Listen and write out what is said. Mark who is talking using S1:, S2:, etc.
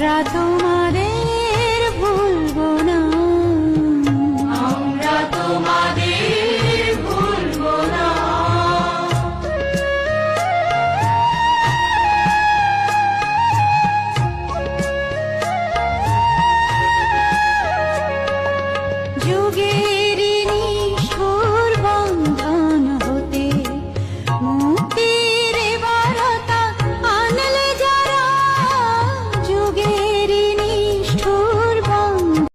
S1: রাধুমা